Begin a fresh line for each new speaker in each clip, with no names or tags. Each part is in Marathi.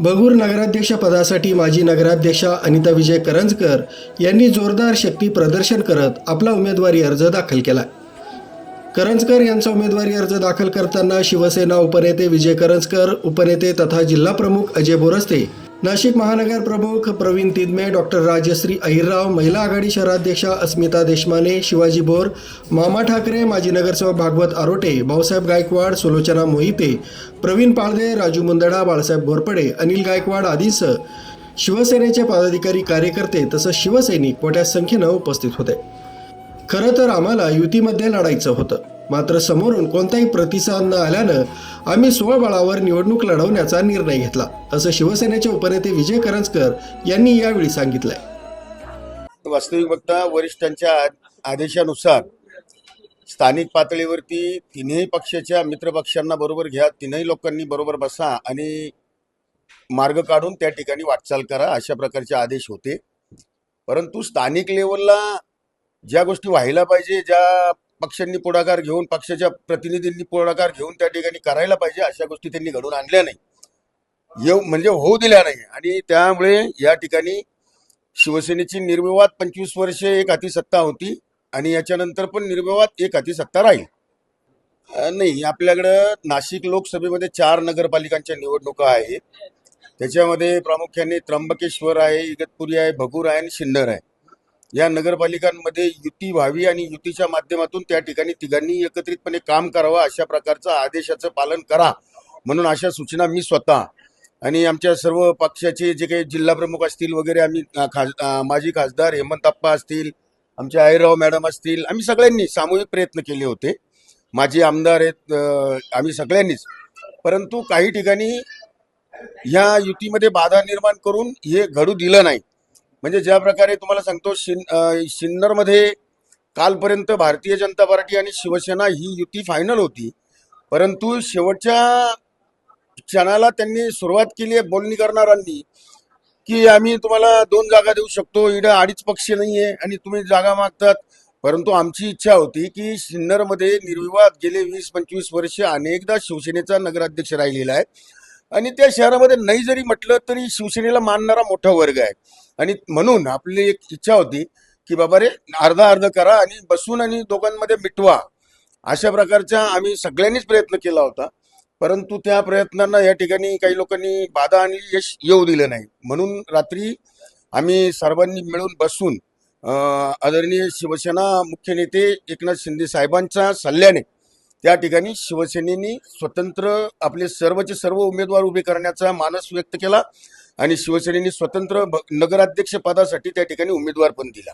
बगूर नगराध्यक्ष पदासाठी माजी नगराध्यक्षा अनिता विजय करंजकर यांनी जोरदार शक्ती प्रदर्शन करत आपला उमेदवारी अर्ज दाखल केला. करंजकर यांचा उमेदवारी अर्ज दाखल करताना शिवसेना उपनेते विजय करंजकर उपनेते तथा जिल्हा प्रमुख अजय बोरस्ते नाशिक महानगर प्रमुख प्रवीण तिदमे डॉक्टर राजश्री अहिरराव महिला आघाडी शहराध्यक्षा अस्मिता देशमाने शिवाजी बोर मामा ठाकरे माजी नगरसेवक भागवत आरोटे भाऊसाहेब गायकवाड सुलोचना मोहिते प्रवीण पाळदे राजू मुंदडा बाळासाहेब घोरपडे अनिल गायकवाड आदींसह शिवसेनेचे पदाधिकारी कार्यकर्ते तसंच शिवसैनिक मोठ्या संख्येनं उपस्थित होते. खरं तर आम्हाला युतीमध्ये लढायचं होतं. मात्र समोरून कोणताही प्रतिसाद न आल्यानं आम्ही स्वबळावर निवडणूक लढवण्याचा निर्णय घेतला असं शिवसेनेचे उपनेते विजय करंजकर यांनी यावेळी सांगितलंय.
वास्तविक बघता वरिष्ठांच्या आदेशानुसार स्थानिक पातळीवरती तिन्ही पक्षाच्या मित्रपक्षांना बरोबर घ्या तिन्ही लोकांनी बरोबर बसा आणि मार्ग काढून त्या ठिकाणी वाटचाल करा अशा प्रकारचे आदेश होते. परंतु स्थानिक लेवलला ज्या गोष्टी व्हायला पाहिजे ज्या पक्षांनी पुढाकार घेऊन पक्षाच्या प्रतिनिधींनी पुढाकार घेऊन त्या ठिकाणी करायला पाहिजे अशा गोष्टी त्यांनी घडून आणल्या नाही. येऊ म्हणजे होऊ दिल्या नाही. आणि त्यामुळे या ठिकाणी शिवसेनेची निर्विवाद पंचवीस वर्षे एक हाती सत्ता होती आणि याच्यानंतर पण निर्विवाद एक हाती सत्ता राहील नाही आपल्याकडं नाशिक लोकसभेमध्ये चार नगरपालिकांच्या निवडणुका आहेत. त्याच्यामध्ये प्रामुख्याने त्र्यंबकेश्वर आहे इगतपुरी आहे भगूर आहे आणि शिन्नर आहे. या नगरपालिकांमध्ये युती व्हावी आणि युतीच्या माध्यमातून त्या ठिकाणी तिघांनी एकत्रितपणे काम करावं अशा प्रकारचं आदेशाचं पालन करा म्हणून अशा सूचना मी स्वतः आणि आमच्या सर्व पक्षाचे जे काही जिल्हा प्रमुख असतील वगैरे आम्ही खास माजी खासदार हेमंतप्पा असतील आमचे आयराव मॅडम असतील आम्ही सगळ्यांनी सामूहिक प्रयत्न केले होते. माजी आमदार आहेत आम्ही सगळ्यांनीच. परंतु काही ठिकाणी ह्या युतीमध्ये बाधा निर्माण करून हे घडू दिलं नाही. म्हणजे ज्या प्रकारे तुम्हाला सांगतो शिन शिन्नरमध्ये सिन्नरमध्ये कालपर्यंत भारतीय जनता पार्टी आणि शिवसेना ही युती फायनल होती. परंतु शेवटच्या क्षणाला त्यांनी सुरुवात केली आहे बोलणी करणाऱ्यांनी की आम्ही तुम्हाला दोन जागा देऊ शकतो इकडे अडीच पक्ष आहे आणि तुम्ही जागा मागतात. परंतु आमची इच्छा होती की सिन्नरमध्ये निर्विवाद गेले वीस पंचवीस वर्ष अनेकदा शिवसेनेचा नगराध्यक्ष राहिलेला आहे. आणि त्या शहरामध्ये नाही जरी म्हटलं तरी शिवसेनेला मानणारा मोठा वर्ग आहे. आणि म्हणून आपली एक इच्छा होती की बाबा रे अर्धा अर्ध करा आणि बसून आणि दोघांमध्ये मिटवा. अशा प्रकारचा आम्ही सगळ्यांनीच प्रयत्न केला होता. परंतु त्या प्रयत्नांना या ठिकाणी काही लोकांनी बाधा आणली यश येऊ दिलं नाही. म्हणून रात्री आम्ही सर्वांनी मिळून बसून आदरणीय शिवसेना मुख्य नेते एकनाथ शिंदे साहेबांच्या सल्ल्याने त्या ठिकाणी शिवसेनेने स्वतंत्र आपले सर्वचे सर्व उमेदवार उभे करण्याचा मानस व्यक्त केला आणि शिवसेनेने स्वतंत्र नगराध्यक्ष पदासाठी त्या ठिकाणी उमेदवार पण दिला.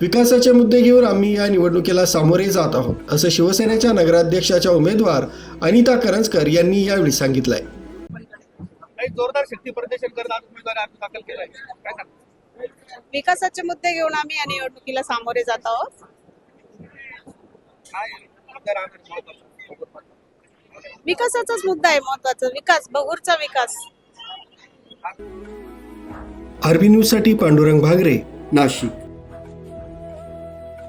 विकासाचे मुद्दे घेऊन आम्ही या निवडणुकीला सामोरे जात आहोत असं शिवसेनेच्या नगराध्यक्षाच्या उमेदवार अनिता करंजकर यांनी यावेळी सांगितलंय.
काही जोरदार शक्ती प्रदर्शन करत उमेदवारी अर्ज दाखल केलाय?
विकासाचे मुद्दे घेऊन आम्ही या निवडणुकीला सामोरे जात आहोत. विकासाचाच मुद्दा आहे महत्त्वाचा. विकास बगूरचा विकास.
आरबी न्यूजसाठी पांडुरंग भागरे नाशिक.